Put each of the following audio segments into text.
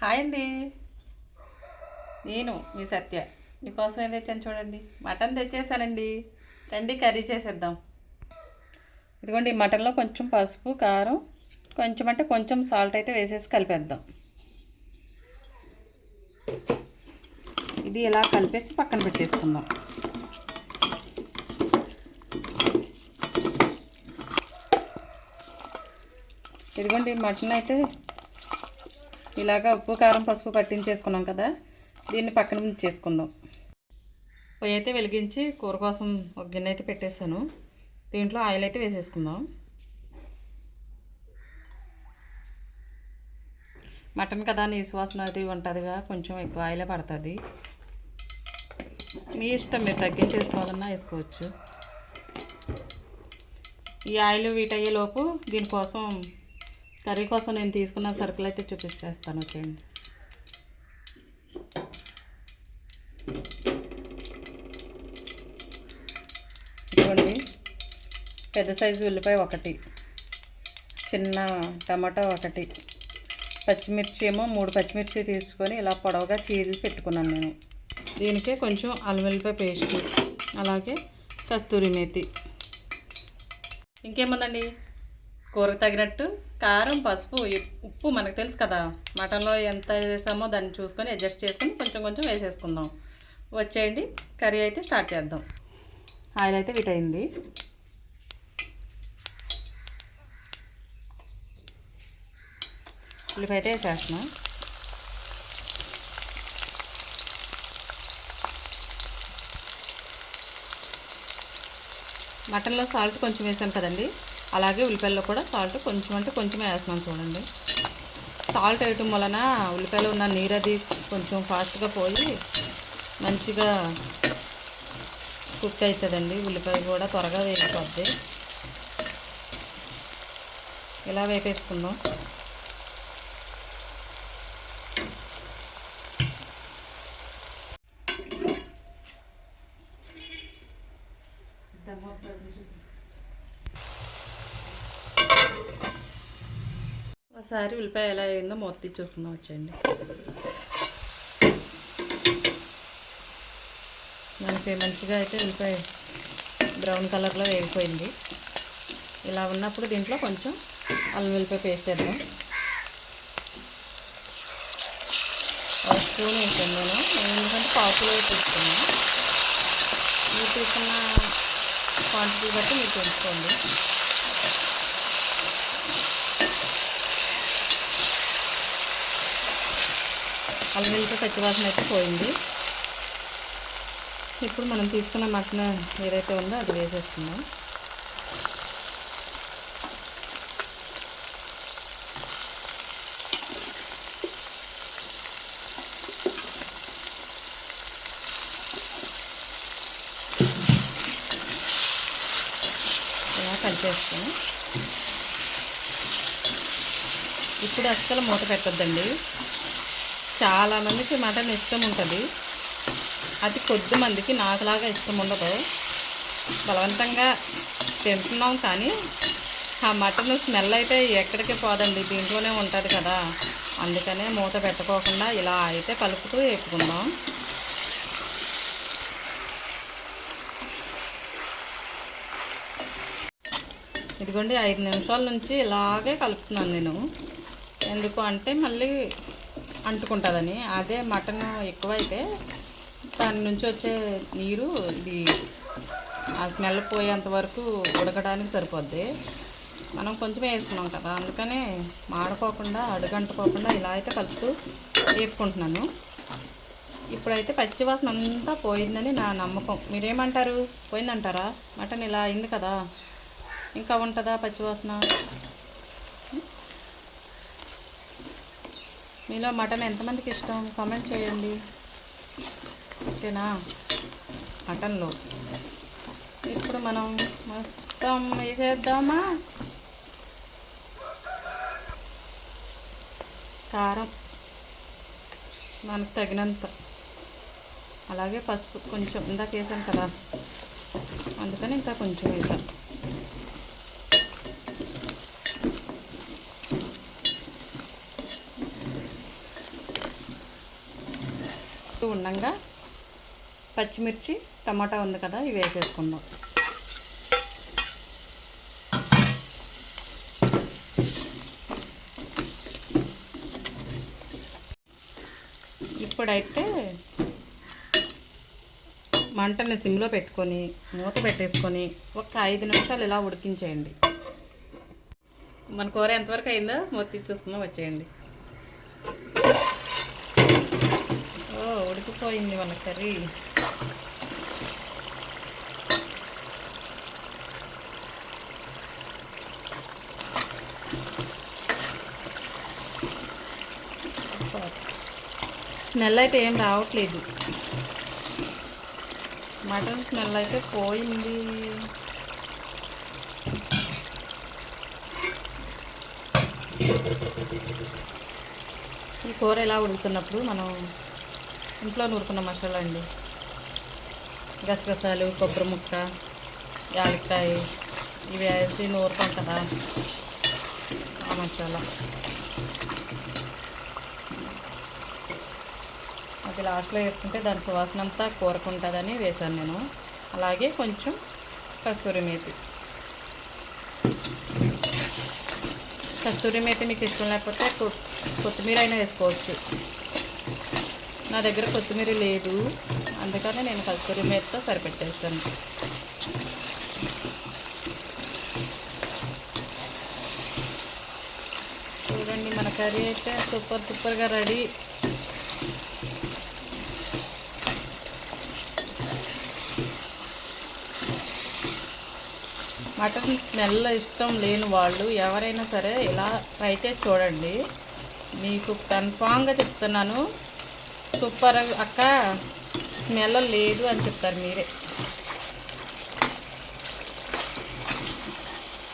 Hi అండి. నేను మీ సత్య. మీకోసం ఏం తెచ్చాను చూడండి. మటన్ తెచ్చేసానండి. రండి కర్రీ చేసేద్దాం. ఇదిగోండి ఈ మటన్లో కొంచెం పసుపు కారం కొంచెం అంటే కొంచెం సాల్ట్ అయితే వేసేసి కలిపేద్దాం. ఇది ఇలా కలిపేసి పక్కన పెట్టేసుకుందాం. ఇదిగోండి మటన్ అయితే ఇలాగ ఉప్పు కారం పసుపు పట్టించేసుకున్నాం కదా దీన్ని పక్కన ఉంచేసుకుందాం. పొయ్యి అయితే వెలిగించి కూర కోసం ఒక గిన్నె అయితే పెట్టేశాను. దీంట్లో ఆయిల్ అయితే వేసేసుకుందాం. మటన్ కదా నీ సువాసన అది ఉంటుందిగా కొంచెం ఎక్కువ ఆయిలే పడుతుంది. మీ ఇష్టం మీరు తగ్గించేసుకోవాలన్నా వేసుకోవచ్చు. ఈ ఆయిల్ వీటయ్యేలోపు దీనికోసం కర్రీ కోసం నేను తీసుకున్న సరుకులు అయితే చూపించేస్తాను వచ్చేయండి ఇదిగోండి. పెద్ద సైజు ఉల్లిపాయ ఒకటి చిన్న టమాటా ఒకటి పచ్చిమిర్చి ఏమో మూడు పచ్చిమిర్చి తీసుకొని ఇలా పొడవుగా చీరి పెట్టుకున్నాను నేను. దీనికే కొంచెం అల్లం పేస్ట్ అలాగే కస్తూరి మేతి. ఇంకేముందండి? కూరకు తగినట్టు కారం పసుపు ఉప్పు మనకు తెలుసు కదా. మటన్లో ఎంత వేసామో దాన్ని చూసుకొని అడ్జస్ట్ చేసుకొని కొంచెం కొంచెం వేసేసుకుందాం. వచ్చేయండి కర్రీ అయితే స్టార్ట్ చేద్దాం. ఆయిల్ అయితే వీట్ ఉల్లిపాయ అయితే వేసేస్తున్నాం. మటన్లో సాల్ట్ కొంచెం వేసాం కదండి. అలాగే ఉల్లిపాయల్లో కూడా సాల్ట్ కొంచెం అంటే కొంచెం వేస్తున్నాం చూడండి. సాల్ట్ వేయటం వలన ఉల్లిపాయలు ఉన్న నీరు అది కొంచెం ఫాస్ట్గా పోయి మంచిగా కుక్ అవుతుందండి. ఉల్లిపాయ కూడా త్వరగా వేగిపోద్ది. ఇలా వేపేసుకుందాం. ఒకసారి ఉల్లిపాయ ఎలా అయిందో మొత్తం చూసుకుందాం వచ్చండి మనకి మంచిగా అయితే ఉల్లిపాయ బ్రౌన్ కలర్లో వేగిపోయింది. ఇలా ఉన్నప్పుడు దీంట్లో కొంచెం అల్లం వెల్లిపాయ పేస్ట్ వేద్దాం. ఒక స్పూన్ వేసాను నేను. ఎందుకంటే పావు తీసుకున్నాను మీరు తీసుకున్న క్వాంటిటీ బట్టి మీరు పెంచుకోండి. అల్లం వెల్లిపాయ పచ్చివాసన అయితే పోయింది. ఇప్పుడు మనం తీసుకున్న మటన్ ఏదైతే ఉందో అది వేసేస్తున్నాం. ఇలా కలిపేస్తాను ఇప్పుడు అస్సలు మూత పెట్టొద్దండి. చాలామందికి మటన్ ఇష్టం ఉంటుంది. అది కొద్ది మందికి నాకులాగా ఇష్టం ఉండదు. బలవంతంగా తింటున్నాం కానీ ఆ మటన్ స్మెల్ అయితే ఎక్కడికి పోదండి. దీంట్లోనే ఉంటుంది కదా. అందుకనే మూత పెట్టుకోకుండా ఇలా అయితే కలుపుతూ వేపుకుందాం. ఇదిగోండి ఐదు నిమిషాల నుంచి ఇలాగే కలుపుతున్నాను నేను. ఎందుకు అంటే మళ్ళీ అంటుకుంటుందని. అదే మటన్ ఎక్కువైతే దాని నుంచి వచ్చే నీరు ఇది ఆ స్మెల్ పోయేంత వరకు ఉడకడానికి సరిపోద్ది. మనం కొంచెం వేసుకున్నాం కదా అందుకనే మాడిపోకుండా అడుగంటుకోకుండా ఇలా అయితే కలుపుతూ వేపుకుంటున్నాను. ఇప్పుడైతే పచ్చివాసన అంతా పోయిందని నా నమ్మకం. మీరేమంటారు? పోయిందంటారా? మటన్ ఇలా అయింది కదా ఇంకా ఉంటుందా పచ్చివాసన? మీలో మటన్ ఎంతమందికి ఇష్టం? కామెంట్ చేయండి. ఓకేనా? మటన్లో. ఇప్పుడు మనం మొత్తం వేసేద్దామా కారం. మనకు తగినంత. అలాగే పసుపు కొంచెం. ఇందాక వేసాను కదా. అందుకని ఇంకా కొంచెం వేసాను. ఉండంగా పచ్చిమిర్చి టమాటా ఉంది కదా ఇవి వేసేసుకుందాం. ఇప్పుడైతే మంటని సిమ్లో పెట్టుకొని మూత పెట్టేసుకొని ఒక ఐదు నిమిషాలు ఇలా ఉడికించేయండి. మన కూర ఎంతవరకు అయిందో మూత తీసి వచ్చేయండి. ఉడికిపోయింది మన కర్రీ. స్మెల్ అయితే ఏం రావట్లేదు. మటన్ స్మెల్ అయితే పోయింది. ఈ కూర ఎలా ఉడుకుతున్నప్పుడు మనం ఇంట్లో నూరుకున్న మసాలా అండి. గసగసాలు కొబ్బరి ముక్క యాలక్కాయ ఇవి వేసి నూరుతాం కదా. ఆ మసాలా. అది లాస్ట్లో వేసుకుంటే దాని సువాసన అంతా కూరకుంటుందని వేశాను నేను. అలాగే కొంచెం కస్తూరి మేతి. కస్తూరి మేతి మీకు ఇష్టం లేకపోతే కొత్తిమీర అయినా వేసుకోవచ్చు. నా దగ్గర కొత్తిమీర లేదు. అందుకనే నేను కస్తూరి మేతితో సరిపెట్టేస్తాను. చూడండి మన కర్రీ అయితే సూపర్ సూపర్గా రెడీ. మటన్ స్మెల్ ఇష్టం లేని వాళ్ళు ఎవరైనా సరే ఇలా ట్రై చేసి చూడండి. మీకు కన్ఫామ్గా చెప్తున్నాను. సూపర్ అక్క. స్మెల్ లేదు అని చెప్తారు మీరే.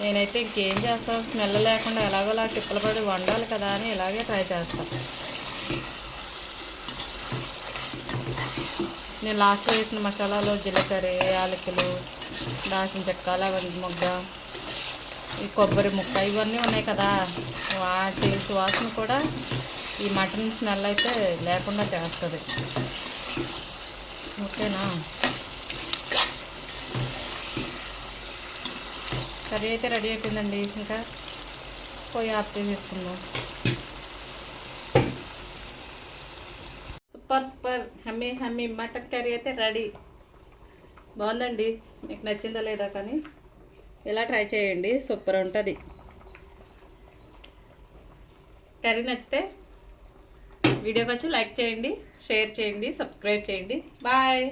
నేనైతే ఇంకేం చేస్తాను? స్మెల్ లేకుండా ఎలాగోలా తిప్పలు పడి వండాలి కదా అని ఇలాగే ట్రై చేస్తాను నేను లాస్ట్లో వేసిన మసాలాలో జీలకర్ర యాలకులు దాల్చిన చెక్క లవంగి మొగ్గ ఈ కొబ్బరి ముక్క ఇవన్నీ ఉన్నాయి కదా. వాటి సువాసన కూడా ఈ మటన్ స్మెల్ అయితే లేకుండా చేస్తుంది. ఓకేనా? కర్రీ అయితే రెడీ అయిపోయిందండి. ఇంకా పోయి ఆఫ్ చేసేసుకుందాం సూపర్ సూపర్. హమ్మీ హమ్మీ మటన్ కర్రీ అయితే రెడీ. బాగుందండి. మీకు నచ్చిందా లేదా కానీ ఇలా ట్రై చేయండి. సూపర్ ఉంటుంది. కర్రీ నచ్చితే వీడియోకి వచ్చి లైక్ చేయండి షేర్ చేయండి సబ్స్క్రైబ్ చేయండి. బాయ్.